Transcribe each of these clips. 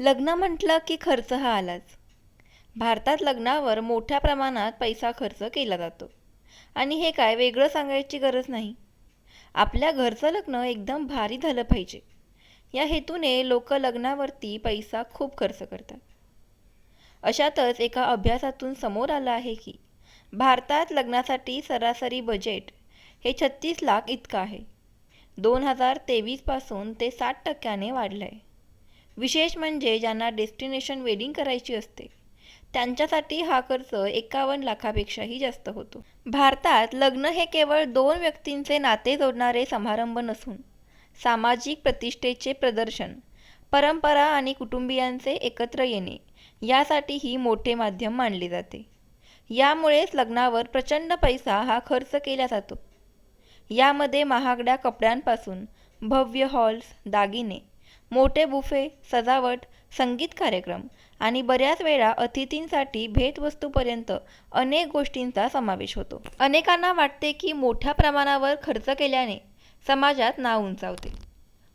लग्न म्हटलं की खर्च हा आलाच. भारतात लग्नावर मोठ्या प्रमाणात पैसा खर्च केला जातो. आणि हे काय वेगळं सांगायची गरज नाही. आपल्या घरचं लग्न एकदम भारी झालं पाहिजे. या हेतूने लोक लग्नावरती पैसा खूप खर्च करतात. अशातच एका अभ्यासातून समोर आलं आहे की भारतात लग्नासाठी सरासरी बजेट हे छत्तीस लाख इतकं आहे. दोन हजार तेवीसपासून ते साठ टक्क्याने वाढलं आहे विशेष म्हणजे ज्यांना डेस्टिनेशन वेडिंग करायची असते. त्यांच्यासाठी हा खर्च एकावन्न लाखापेक्षाही जास्त होतो. भारतात लग्न हे केवळ दोन व्यक्तींचे नाते जोडणारे समारंभ नसून सामाजिक प्रतिष्ठेचे प्रदर्शन परंपरा आणि कुटुंबियांचे एकत्र येणे यासाठीही मोठे माध्यम मानले जाते. यामुळेच लग्नावर प्रचंड पैसा हा खर्च केला जातो. यामध्ये महागड्या कपड्यांपासून भव्य हॉल्स दागिने मोठे बुफे सजावट संगीत कार्यक्रम आणि बऱ्याच वेळा अतिथींसाठी भेटवस्तूपर्यंत अनेक गोष्टींचा समावेश होतो. अनेकांना वाटते की मोठ्या प्रमाणावर खर्च केल्याने समाजात नाव उंचावते.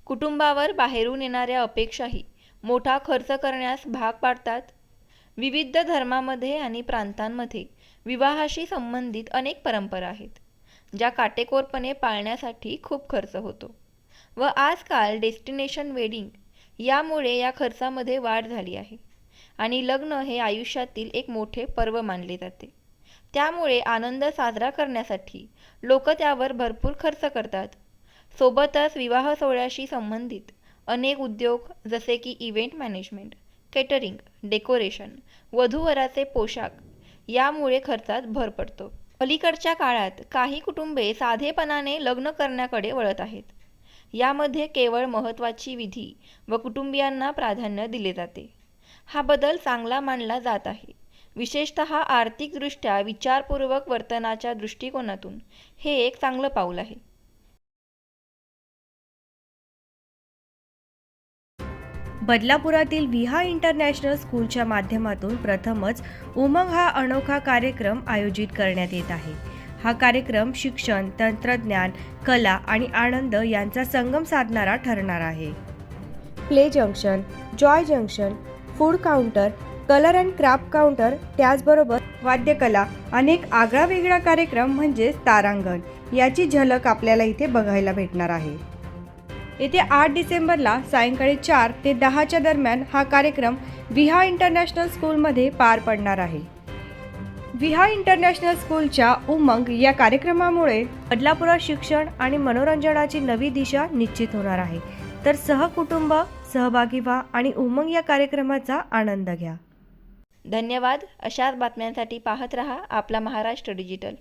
कुटुंबावर बाहेरून येणाऱ्या अपेक्षाही मोठा खर्च करण्यास भाग पाडतात. विविध धर्मामध्ये आणि प्रांतांमध्ये विवाहाशी संबंधित अनेक परंपरा आहेत ज्या काटेकोरपणे पाळण्यासाठी खूप खर्च होतो. व आजकाल डेस्टिनेशन वेडिंग यामुळे या खर्चामध्ये वाढ झाली आहे. आणि लग्न हे आयुष्यातील एक मोठे पर्व मानले जाते. त्यामुळे आनंद साजरा करण्यासाठी लोक त्यावर भरपूर खर्च करतात. सोबतच विवाह सोहळ्याशी संबंधित अनेक उद्योग जसे की इव्हेंट मॅनेजमेंट केटरिंग डेकोरेशन वधूवराचे पोशाख यामुळे खर्चात भर पडतो. अलीकडच्या काळात काही कुटुंबे साधेपणाने लग्न करण्याकडे वळत आहेत. यामध्ये केवळ महत्त्वाची विधी व कुटुंबियांना प्राधान्य दिले जाते. हा बदल चांगला मानला जात आहे. विशेषत आर्थिकदृष्ट्या विचारपूर्वक वर्तनाच्या दृष्टिकोनातून हे एक चांगलं पाऊल आहे. बदलापुरातील विहा इंटरनॅशनल स्कूलच्या माध्यमातून प्रथमच उमंग हा अनोखा कार्यक्रम आयोजित करण्यात येत आहे. हा कार्यक्रम शिक्षण तंत्रज्ञान कला आणि आनंद यांचा संगम साधणारा ठरणार आहे. Play junction joy junction food counter colour and craft counter त्याचबरोबर वाद्यकला अनेक आगळावेगळा कार्यक्रम म्हणजेच तारांगण याची झलक आपल्याला इथे बघायला भेटणार आहे. येथे आठ डिसेंबरला सायंकाळी चार ते दहाच्या दरम्यान हा कार्यक्रम विहा इंटरनॅशनल स्कूलमध्ये पार पडणार आहे. विहा इंटरनॅशनल स्कूलच्या उमंग या कार्यक्रमामुळे बदलापुरात शिक्षण आणि मनोरंजनाची नवी दिशा निश्चित होणार आहे. तर सहकुटुंब सहभागी व्हा आणि उमंग या कार्यक्रमाचा आनंद घ्या. धन्यवाद. अशाच बातम्यांसाठी पाहत रहा आपला महाराष्ट्र डिजिटल.